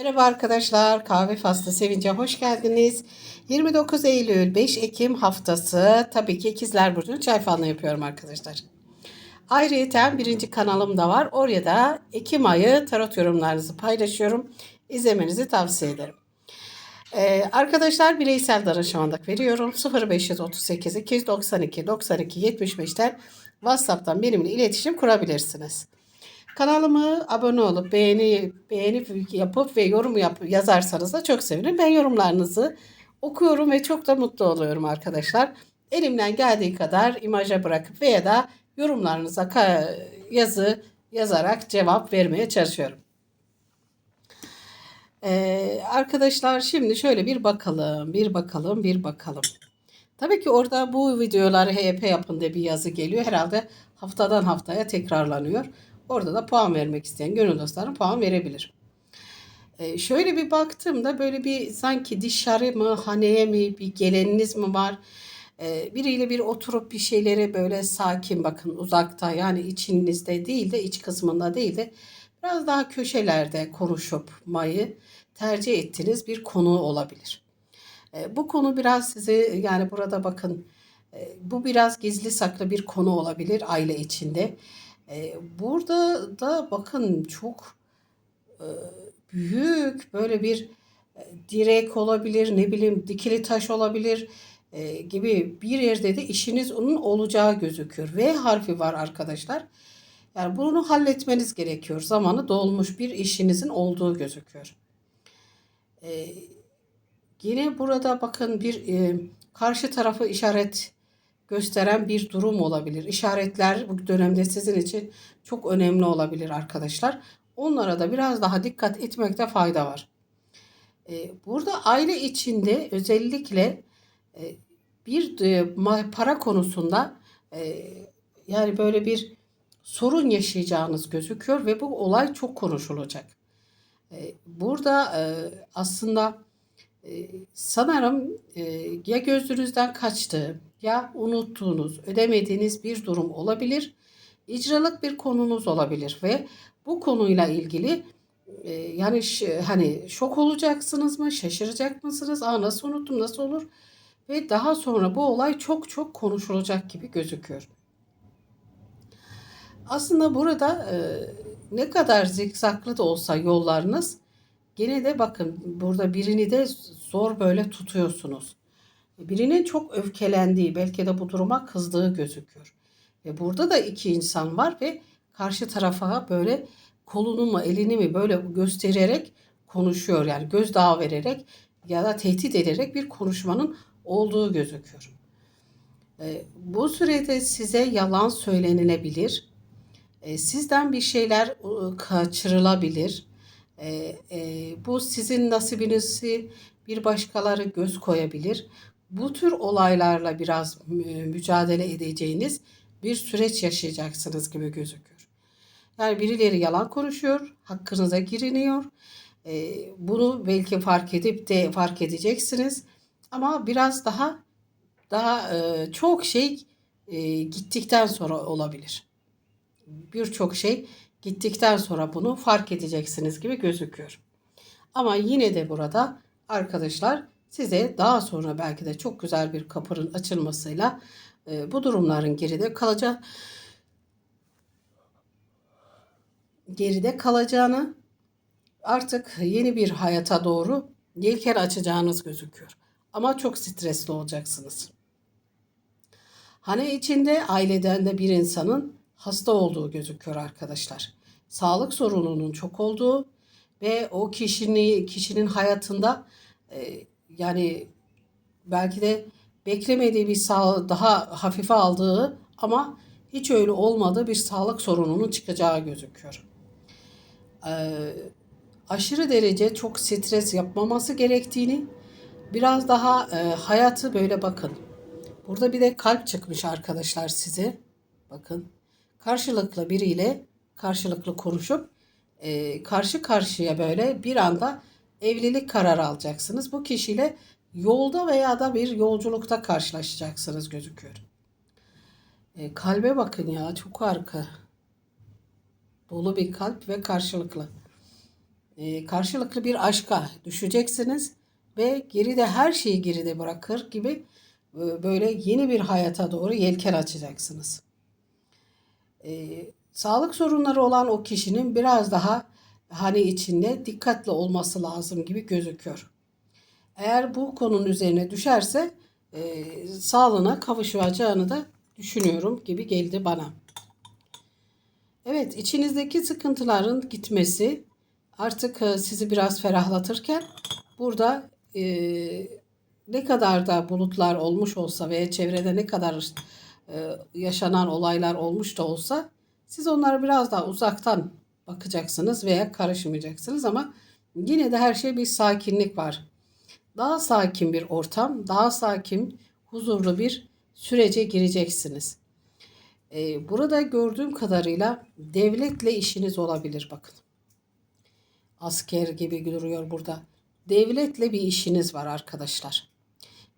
Merhaba arkadaşlar, Kahve Faslı Sevinç'e hoş geldiniz. 29 Eylül 5 Ekim haftası tabii ki İkizler Burcu'nun çay falını yapıyorum arkadaşlar. Ayrıca birinci kanalım da var. Oraya da Ekim ayı tarot yorumlarınızı paylaşıyorum. İzlemenizi tavsiye ederim. Ee, arkadaşlar bireysel danışmanlık veriyorum. 0538 292 92 75'ten WhatsApp'tan benimle iletişim kurabilirsiniz. Kanalıma abone olup beğeni beğenip yapıp ve yorum yap, yazarsanız da çok sevinirim. Ben yorumlarınızı okuyorum ve çok da mutlu oluyorum arkadaşlar. Elimden geldiği kadar imaja bırakıp veya da yorumlarınıza yazı yazarak cevap vermeye çalışıyorum. Ee, arkadaşlar şimdi şöyle bir bakalım, bir bakalım, bir bakalım. Tabii ki orada bu videoları HP yapın diye bir yazı geliyor. Herhalde haftadan haftaya tekrarlanıyor. Orada da puan vermek isteyen gönül dostlarım puan verebilir. Ee, şöyle bir baktığımda böyle bir sanki dışarı mı, haneye mi, bir geleniniz mi var? Ee, biriyle bir oturup bir şeyleri böyle sakin bakın uzakta yani içinizde değil de iç kısmında değil de biraz daha köşelerde konuşup mayı tercih ettiğiniz bir konu olabilir. E, bu konu biraz sizi yani burada bakın e, bu biraz gizli saklı bir konu olabilir aile içinde. E, burada da bakın çok e, büyük böyle bir e, direk olabilir ne bileyim dikili taş olabilir e, gibi bir yerde de işiniz onun olacağı gözüküyor. V harfi var arkadaşlar. Yani bunu halletmeniz gerekiyor. Zamanı dolmuş bir işinizin olduğu gözüküyor. E, Yine burada bakın bir e, karşı tarafı işaret gösteren bir durum olabilir. İşaretler bu dönemde sizin için çok önemli olabilir arkadaşlar. Onlara da biraz daha dikkat etmekte fayda var. E, burada aile içinde özellikle e, bir e, para konusunda yani böyle bir sorun yaşayacağınız gözüküyor ve bu olay çok konuşulacak. Burada aslında sanırım e, ya gözünüzden kaçtı ya unuttuğunuz, ödemediğiniz bir durum olabilir. İcralık bir konunuz olabilir ve bu konuyla ilgili e, yani hani şok olacaksınız mı, şaşıracak mısınız? Aa nasıl unuttum, nasıl olur? Ve daha sonra bu olay çok çok konuşulacak gibi gözüküyor. Aslında burada e, ne kadar zikzaklı da olsa yollarınız Gene de bakın burada birini de zor böyle tutuyorsunuz. Birinin çok öfkelendiği, belki de bu duruma kızdığı gözüküyor. Ve burada da iki insan var ve karşı tarafa böyle kolunu mu elini mi böyle göstererek konuşuyor. Yani gözdağı vererek ya da tehdit ederek bir konuşmanın olduğu gözüküyor. E, bu sürede size yalan söylenilebilir. E, sizden bir şeyler e, kaçırılabilir e, e, bu sizin nasibinizi bir başkaları göz koyabilir. Bu tür olaylarla biraz mü- mücadele edeceğiniz bir süreç yaşayacaksınız gibi gözüküyor. Yani birileri yalan konuşuyor, hakkınıza giriniyor. E, bunu belki fark edip de fark edeceksiniz. Ama biraz daha daha e, çok şey e, gittikten sonra olabilir. Birçok şey Gittikten sonra bunu fark edeceksiniz gibi gözüküyor. Ama yine de burada arkadaşlar size daha sonra belki de çok güzel bir kapının açılmasıyla e, bu durumların geride kalacak geride kalacağını artık yeni bir hayata doğru yelken açacağınız gözüküyor. Ama çok stresli olacaksınız. Hani içinde aileden de bir insanın hasta olduğu gözüküyor arkadaşlar. Sağlık sorununun çok olduğu ve o kişinin kişinin hayatında e, yani belki de beklemediği bir sağ, daha hafife aldığı ama hiç öyle olmadığı bir sağlık sorununun çıkacağı gözüküyor. E, aşırı derece çok stres yapmaması gerektiğini biraz daha e, hayatı böyle bakın. Burada bir de kalp çıkmış arkadaşlar size. Bakın karşılıklı biriyle karşılıklı konuşup e, karşı karşıya böyle bir anda evlilik kararı alacaksınız. Bu kişiyle yolda veya da bir yolculukta karşılaşacaksınız gözüküyor. E, kalbe bakın ya çok harika. Dolu bir kalp ve karşılıklı. e, karşılıklı bir aşka düşeceksiniz ve geride her şeyi geride bırakır gibi e, böyle yeni bir hayata doğru yelken açacaksınız. E, sağlık sorunları olan o kişinin biraz daha hani içinde dikkatli olması lazım gibi gözüküyor. Eğer bu konunun üzerine düşerse e, sağlığına kavuşacağını da düşünüyorum gibi geldi bana. Evet, içinizdeki sıkıntıların gitmesi artık e, sizi biraz ferahlatırken burada e, ne kadar da bulutlar olmuş olsa veya çevrede ne kadar yaşanan olaylar olmuş da olsa siz onlara biraz daha uzaktan bakacaksınız veya karışmayacaksınız ama yine de her şey bir sakinlik var. Daha sakin bir ortam, daha sakin, huzurlu bir sürece gireceksiniz. Ee, burada gördüğüm kadarıyla devletle işiniz olabilir bakın. Asker gibi duruyor burada. Devletle bir işiniz var arkadaşlar.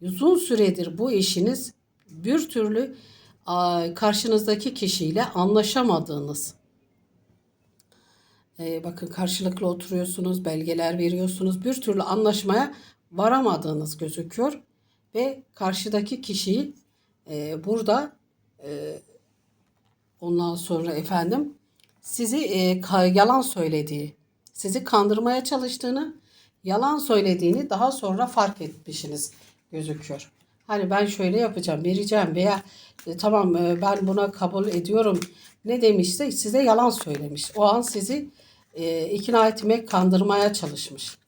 Uzun süredir bu işiniz bir türlü karşınızdaki kişiyle anlaşamadığınız. Ee, bakın karşılıklı oturuyorsunuz, belgeler veriyorsunuz. Bir türlü anlaşmaya varamadığınız gözüküyor. Ve karşıdaki kişiyi e, burada e, ondan sonra efendim sizi e, yalan söylediği, sizi kandırmaya çalıştığını, yalan söylediğini daha sonra fark etmişsiniz gözüküyor. Hani ben şöyle yapacağım, vereceğim veya e, tamam e, ben buna kabul ediyorum ne demişse size yalan söylemiş. O an sizi e, ikna etmek, kandırmaya çalışmış.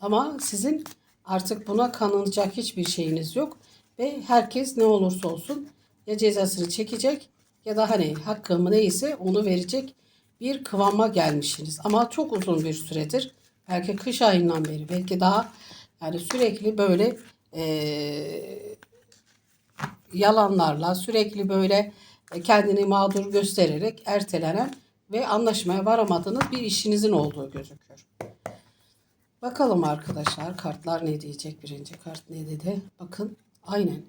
Ama sizin artık buna kanılacak hiçbir şeyiniz yok ve herkes ne olursa olsun ya cezasını çekecek ya da hani hakkımı neyse onu verecek bir kıvama gelmişsiniz. Ama çok uzun bir süredir belki kış ayından beri belki daha yani sürekli böyle eee, yalanlarla sürekli böyle kendini mağdur göstererek ertelenen ve anlaşmaya varamadığınız bir işinizin olduğu gözüküyor. Bakalım arkadaşlar kartlar ne diyecek? Birinci kart ne dedi? Bakın aynen.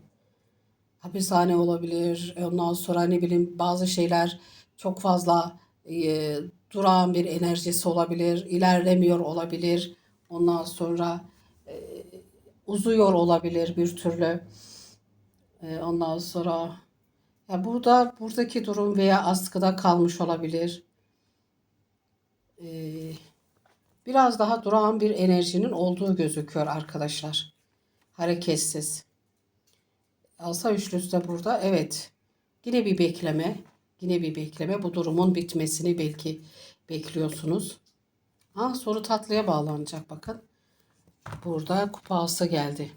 Hapishane olabilir. Ondan sonra ne bileyim bazı şeyler çok fazla e, durağan bir enerjisi olabilir. ilerlemiyor olabilir. Ondan sonra e, uzuyor olabilir bir türlü. E, ondan sonra ya burada buradaki durum veya askıda kalmış olabilir. Eee biraz daha durağan bir enerjinin olduğu gözüküyor arkadaşlar. Hareketsiz. Alsa üçlüsü de burada. Evet. Yine bir bekleme. Yine bir bekleme. Bu durumun bitmesini belki bekliyorsunuz. Ha, soru tatlıya bağlanacak bakın. Burada kupası geldi.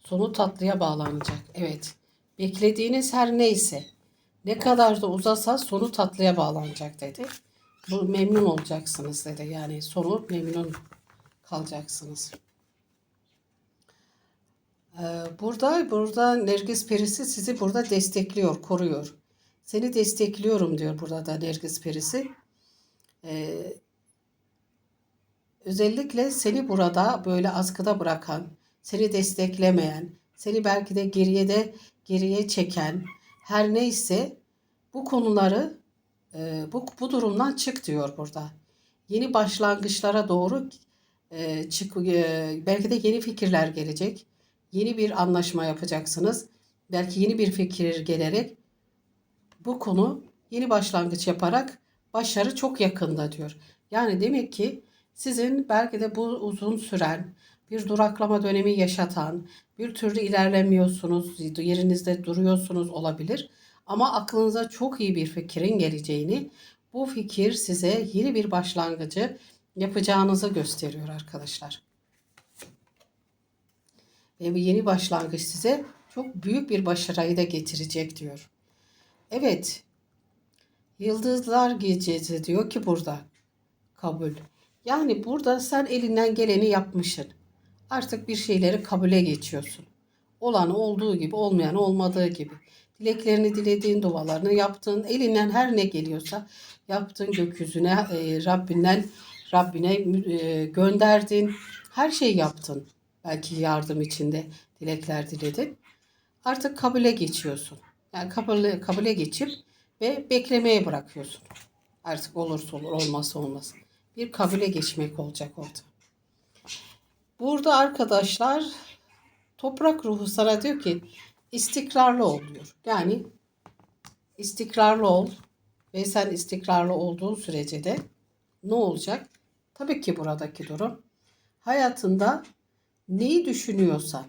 Sonu tatlıya bağlanacak. Evet. Beklediğiniz her neyse. Ne kadar da uzasa sonu tatlıya bağlanacak dedi. Bu memnun olacaksınız dedi. Yani sonu memnun kalacaksınız. Ee, burada burada Nergis Perisi sizi burada destekliyor, koruyor. Seni destekliyorum diyor burada da Nergis Perisi. Ee, özellikle seni burada böyle askıda bırakan, seni desteklemeyen, seni belki de geriye de geriye çeken her neyse bu konuları e, bu, bu durumdan çık diyor burada. Yeni başlangıçlara doğru e, çık, e, belki de yeni fikirler gelecek. Yeni bir anlaşma yapacaksınız. Belki yeni bir fikir gelerek bu konu yeni başlangıç yaparak başarı çok yakında diyor. Yani demek ki sizin belki de bu uzun süren bir duraklama dönemi yaşatan, bir türlü ilerlemiyorsunuz, yerinizde duruyorsunuz olabilir. Ama aklınıza çok iyi bir fikrin geleceğini, bu fikir size yeni bir başlangıcı yapacağınızı gösteriyor arkadaşlar. Ve bu yeni başlangıç size çok büyük bir başarıyı da getirecek diyor. Evet. Yıldızlar gecesi diyor ki burada. Kabul. Yani burada sen elinden geleni yapmışsın. Artık bir şeyleri kabule geçiyorsun. Olan olduğu gibi, olmayan olmadığı gibi. Dileklerini dilediğin, dualarını yaptın. Elinden her ne geliyorsa yaptın gökyüzüne, e, Rabbinden Rabbine e, gönderdin. Her şeyi yaptın. Belki yardım içinde dilekler diledin. Artık kabule geçiyorsun. Yani kabule, kabule geçip ve beklemeye bırakıyorsun. Artık olursa olur, olmazsa olmaz. Bir kabule geçmek olacak orada. Burada arkadaşlar toprak ruhu sana diyor ki istikrarlı ol diyor. Yani istikrarlı ol ve sen istikrarlı olduğun sürece de ne olacak? Tabii ki buradaki durum hayatında neyi düşünüyorsan,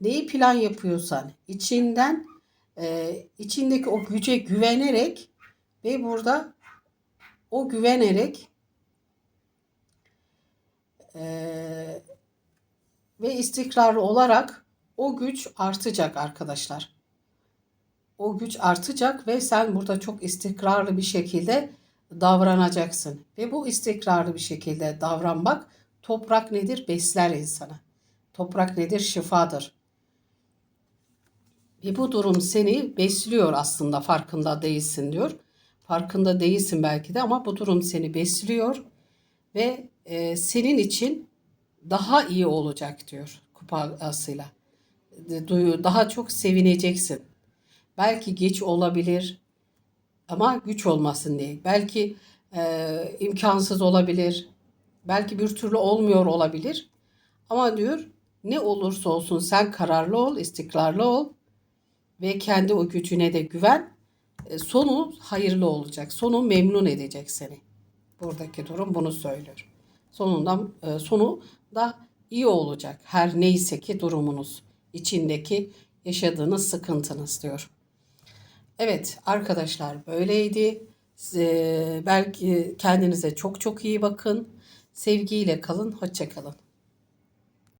neyi plan yapıyorsan içinden e, içindeki o güce güvenerek ve burada o güvenerek e, ve istikrarlı olarak o güç artacak arkadaşlar. O güç artacak ve sen burada çok istikrarlı bir şekilde davranacaksın. Ve bu istikrarlı bir şekilde davranmak toprak nedir? Besler insanı. Toprak nedir? Şifadır. Ve bu durum seni besliyor aslında farkında değilsin diyor. Farkında değilsin belki de ama bu durum seni besliyor ve e, senin için daha iyi olacak diyor kupasıyla. Duyu daha çok sevineceksin. Belki geç olabilir ama güç olmasın diye. Belki e, imkansız olabilir. Belki bir türlü olmuyor olabilir. Ama diyor ne olursa olsun sen kararlı ol, istikrarlı ol ve kendi o gücüne de güven. E, Sonu hayırlı olacak. Sonu memnun edecek seni. Buradaki durum bunu söylüyor. Sonunda e, sonu da iyi olacak. Her neyse ki durumunuz, içindeki yaşadığınız sıkıntınız diyor. Evet arkadaşlar böyleydi. Size- belki kendinize çok çok iyi bakın. Sevgiyle kalın, hoşça kalın.